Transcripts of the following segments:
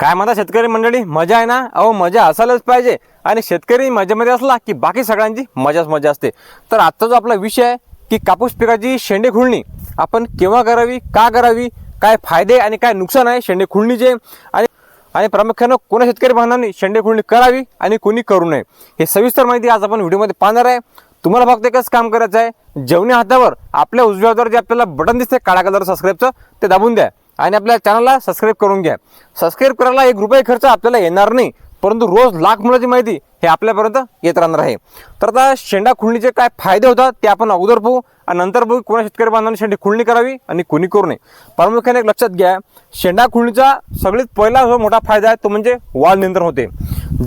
काय म्हणता शेतकरी मंडळी? मजा आहे ना? अहो मजा असायलाच पाहिजे. आणि शेतकरी मजेमध्ये असला की बाकी सगळ्यांची मजाच मजा असते. तर आजचा जो आपला विषय आहे की कापूस पिकाची शेंडे खुळणी. आपण केव्हा करावी का करावी काय फायदे आणि काय नुकसान आहे शेंडे खुळणीचे? आणि आणि प्रामुख्यानं कोणा शेतकरी बांधवांनी शेंडे खुळणी करावी आणि कोणी करू नये? हे सविस्तर माहिती आज आपण व्हिडिओमध्ये पाहणार आहे. तुम्हाला फक्त एकच काम करायचं आहे. जेवणी हातावर आपल्या उजव्यावर जे आपल्याला बटन दिसते काळा कलर सबस्क्राईबचं ते दाबून द्या. आणि आपल्या चॅनलला सबस्क्राईब करून घ्या. सबस्क्राईब करायला एक रुपये खर्च आपल्याला येणार नाही परंतु रोज लाख मुलाची माहिती हे आपल्यापर्यंत येत राहणार आहे. तर आता शेंडा खुळणीचे काय फायदे होतात ते आपण अगोदर पाहू आणि नंतर बघू कोणा शेतकरी बांधवांनी शेंडी खुळणी करावी आणि कोणी करू नये. प्रामुख्याने एक लक्षात घ्या शेंडा खुळणीचा सगळ्यात पहिला जो मोठा फायदा आहे तो म्हणजे वाढ नियंत्रण होते.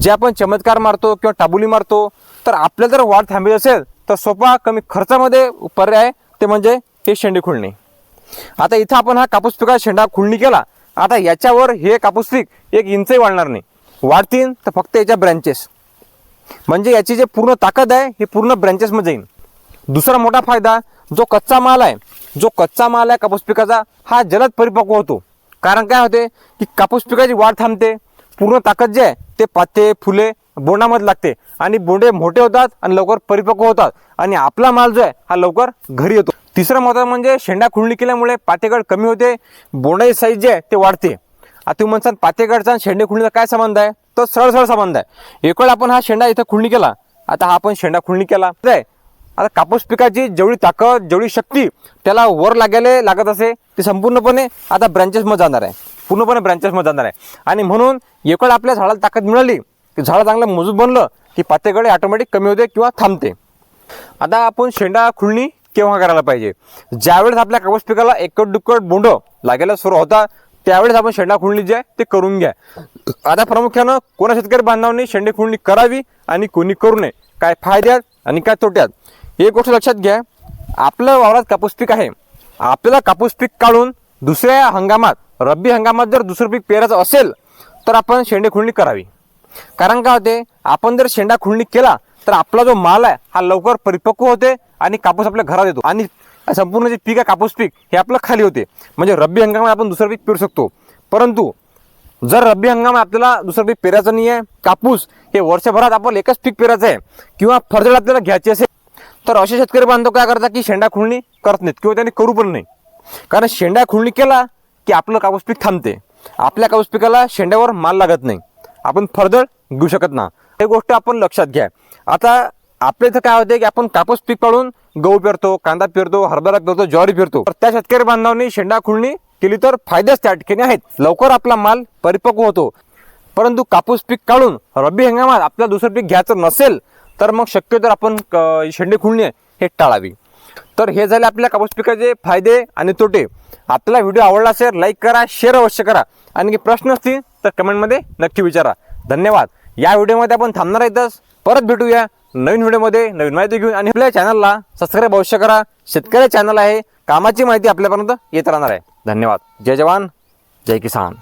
जे आपण चमत्कार मारतो किंवा टाबुली मारतो तर आपल्याला जर वाढ थांबायची असेल तर सोपा कमी खर्चामध्ये पर्याय ते म्हणजे हे शेंडी खुळणी. आता इथं आपण हा कापूस पिका शेंडा खुळणी केला. आता याच्यावर हे कापूस पीक एक इंचही वाढणार नाही. वाढतील तर फक्त याच्या ब्रँचेस म्हणजे याची जे पूर्ण ताकद आहे हे पूर्ण ब्रँचेसमध्ये येईल. दुसरा मोठा फायदा जो कच्चा माल आहे जो कच्चा माल आहे कापूस पिकाचा हा जलद परिपक्व होतो. कारण काय होते की कापूस पिकाची वाढ थांबते. पूर्ण ताकद जे आहे ते पाते फुले बोंडामध्ये लागते. आणि बोंडे मोठे होतात आणि लवकर परिपक्व होतात. आणि आपला माल जो आहे हा लवकर घरी येतो. तिसरं महत्त्व म्हणजे शेंडा खुळणी केल्यामुळे पातेगड कमी होते बोंडाची साईज जे आहे ते वाढते. आता तुम्ही म्हणसान पातेगडचा आणि शेंडे खुळणीचा काय संबंध आहे? तो सरळ सरळ संबंध आहे. एकवेळ आपण हा शेंडा इथं खुळणी केला. आता हा आपण शेंडा खुळणी केला. काय आता कापूस पिकाची जेवढी ताकद जेवढी शक्ती त्याला वर लागायला लागत असे ती संपूर्णपणे आता ब्रँचेसमध्ये जाणार आहे. पूर्णपणे ब्रँचेसमध्ये जाणार आहे. आणि म्हणून एकवेळ आपल्या झाडाला ताकद मिळाली की झाडं चांगलं मजबूत बनलं की पातेगडे ऑटोमॅटिक कमी होते किंवा थांबते. आता आपण शेंडा खुळणी केव्हा करायला पाहिजे? ज्यावेळेस आपल्या कापूस पिकाला एकट दुक्कट बोंड लागायला सुरू होता त्यावेळेस आपण शेंडा खुळणी जे आहे ते करून घ्या. आता प्रामुख्यानं कोणा शेतकरी बांधवांनी शेंडे खुळणी करावी आणि कोणी करू नये? काय फायद्यात आणि काय तोट्यात एक गोष्ट लक्षात घ्या आपलं वावरात कापूस पीक आहे. आपल्याला कापूस पीक काढून दुसऱ्या हंगामात रब्बी हंगामात जर दुसरं पीक पेरायचं असेल तर आपण शेंडे खुळणी करावी. कारण काय होते? आपण जर शेंडा खुळणी केला तर आपला जो माल आहे हा लवकर परिपक्व होते आणि कापूस आपल्या घरात येतो. आणि संपूर्ण जे पीक आहे कापूस पीक हे आपलं खाली होते. म्हणजे रब्बी हंगामात आपण दुसरं पीक पेरू शकतो. परंतु जर रब्बी हंगामात आपल्याला दुसरं पीक पेरायचं नाही आहे कापूस हे वर्षभरात आपण एकच पीक पेरायचं आहे किंवा फरजड आपल्याला घ्यायची असेल तर असे शेतकरी बांधव काय करतात की शेंडा खुळणी करत नाहीत किंवा त्यांनी करू पण नाही. कारण शेंडा खुळणी केला की आपलं कापूस पीक थांबते. आपल्या कापूस पिकाला शेंड्यावर माल लागत नाही. आपण फर्दर घेऊ शकत ना. हे गोष्ट आपण लक्षात घ्या. आता आपल्या इथं काय होते की आपण कापूस पीक काढून गहू पेरतो कांदा पेरतो हरभरा पेरतो ज्वारी पेरतो. तर त्या शेतकरी बांधवांनी शेंडा खुळणी केली तर फायदेच त्या ठिकाणी आहेत. लवकर आपला माल परिपक्व होतो. परंतु कापूस पीक काढून रब्बी हंगामात आपल्याला दुसरं पीक घ्यायचं नसेल तर मग शक्य तर आपण क- शेंडे खुळणे हे टाळावी. तर हे झाले आपल्या कापूस पिकाचे फायदे आणि तोटे. आपला व्हिडिओ आवडला असेल लाईक करा शेअर अवश्य करा. आणि प्रश्न असतील तर कमेंटमध्ये नक्की विचारा. धन्यवाद. या व्हिडिओमध्ये आपण थांबणार आहेतच परत भेटूया नवीन व्हिडिओमध्ये नवीन माहिती घेऊन आणि आपल्या चॅनलला सबस्क्राईब अवश्य करा. शेतकरी चॅनल आहे. कामाची माहिती आपल्यापर्यंत येत राहणार आहे. धन्यवाद. जय जवान. जय किसान.